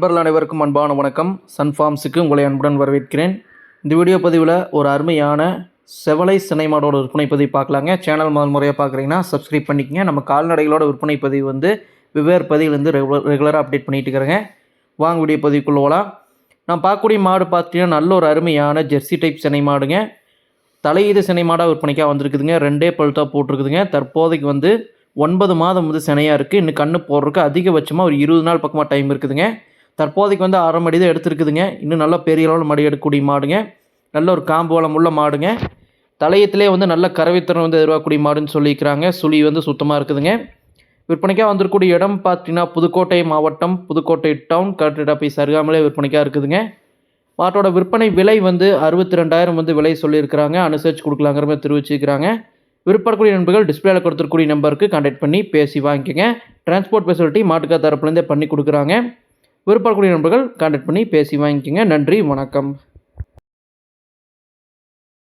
நண்பர்கள் அனைவருக்கும் அன்பான வணக்கம். சன் ஃபார்ம்ஸுக்கு உங்களை அன்புடன் வரவேற்கிறேன். இந்த வீடியோ பதிவில் ஒரு அருமையான செவலை சினைமாடோட விற்பனை பதிவு பார்க்கலாங்க. சேனல் முதல் முறையாக பார்க்குறீங்கன்னா சப்ஸ்கிரைப் பண்ணிக்கங்க. நம்ம கால்நடைகளோட விற்பனை பதிவு வந்து வெவ்வேறு பதிவுலேருந்து ரெகுலர் ரெகுலராக அப்டேட் பண்ணிகிட்டு இருக்கிறேங்க. வாங்க வீடியோ பதிவுக்குள்ள போகலாம் நான் பார்க்கக்கூடிய மாடு பார்த்தீங்கன்னா நல்ல ஒரு அருமையான ஜெர்சி டைப் சினை மாடுங்க. தலையீது சினை மாடாக விற்பனைக்காக வந்திருக்குதுங்க. ரெண்டே பழுத்தாக போட்டிருக்குதுங்க. தற்போதைக்கு வந்து ஒன்பது மாதம் வந்து சினையாக இருக்குது இன்னும் கண்ணு போடுறதுக்கு அதிகபட்சமாக ஒரு இருபது நாள் பக்கமாக டைம் இருக்குதுங்க. தற்போதைக்கு வந்து அரை மடி தான் எடுத்துருக்குதுங்க. இன்னும் நல்லா பெரிய அளவில் மடி எடுக்கக்கூடிய மாடுங்க. நல்ல ஒரு காம்பு வளம் உள்ள மாடுங்க. தலையத்திலே வந்து நல்ல கறவைத்திறன் வந்து எதிர்பார்க்கக்கூடிய மாடுன்னு சொல்லியிருக்கிறாங்க. சுழி வந்து சுத்தமாக இருக்குதுங்க. விற்பனைக்காக வந்திருக்கக்கூடிய இடம் பார்த்தீங்கன்னா புதுக்கோட்டை மாவட்டம் புதுக்கோட்டை டவுன் கரெக்டாக போய் சருகாமலே விற்பனைக்காக இருக்குதுங்க. மாட்டோட விற்பனை விலை வந்து அறுபத்தி ரெண்டாயிரம் வந்து விலை சொல்லியிருக்கிறாங்க. அனுசரித்து கொடுக்கலாங்கிற மாதிரி தெரிவிச்சிருக்கிறாங்க. விருப்பக்கூடிய நண்பர்கள் டிஸ்பிளேல கொடுத்துருக்கூடிய நம்பருக்கு கான்டாக்ட் பண்ணி பேசி வாங்கிக்கோங்க. டிரான்ஸ்போர்ட் ஃபெசிலிட்டி மாட்டுக்கார் தரப்புலேருந்தே பண்ணி கொடுக்குறாங்க. விருப்பக்கூடிய நண்பர்கள் கான்டாக்ட் பண்ணி பேசி வாங்கிக்கோங்க. நன்றி வணக்கம்.